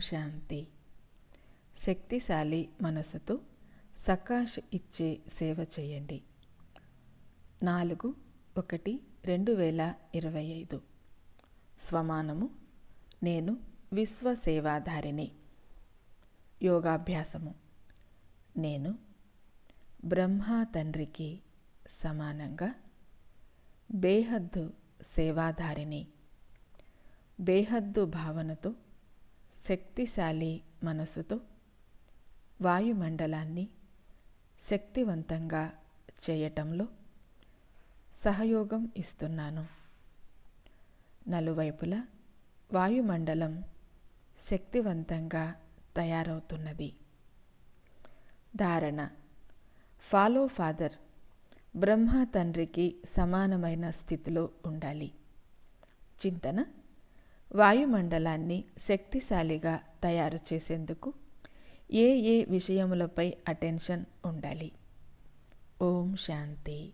శాంతి. శక్తిశాలి మనసుతో సకాష్ ఇచ్చే సేవ చేయండి. నాలుగు ఒకటి రెండు వేల ఇరవై ఐదు. స్వమానము నేను విశ్వసేవాధారిని. యోగాభ్యాసము నేను బ్రహ్మ తండ్రికి సమానంగా బేహద్దు సేవాధారిని. బేహద్దు భావనతో శక్తిశాలి మనసుతో వాయుమండలాన్ని శక్తివంతంగా చేయటంలో సహయోగం ఇస్తున్నాను. నలువైపులా వాయుమండలం శక్తివంతంగా తయారవుతున్నది. ధారణ. ఫాలో ఫాదర్ బ్రహ్మ తండ్రికి సమానమైన స్థితిలో ఉండాలి. చింతన. వాయుమండలాన్ని శక్తిశాలిగా తయారు చేసేందుకు ఏ ఏ విషయములపై అటెన్షన్ ఉండాలి? ఓం శాంతి.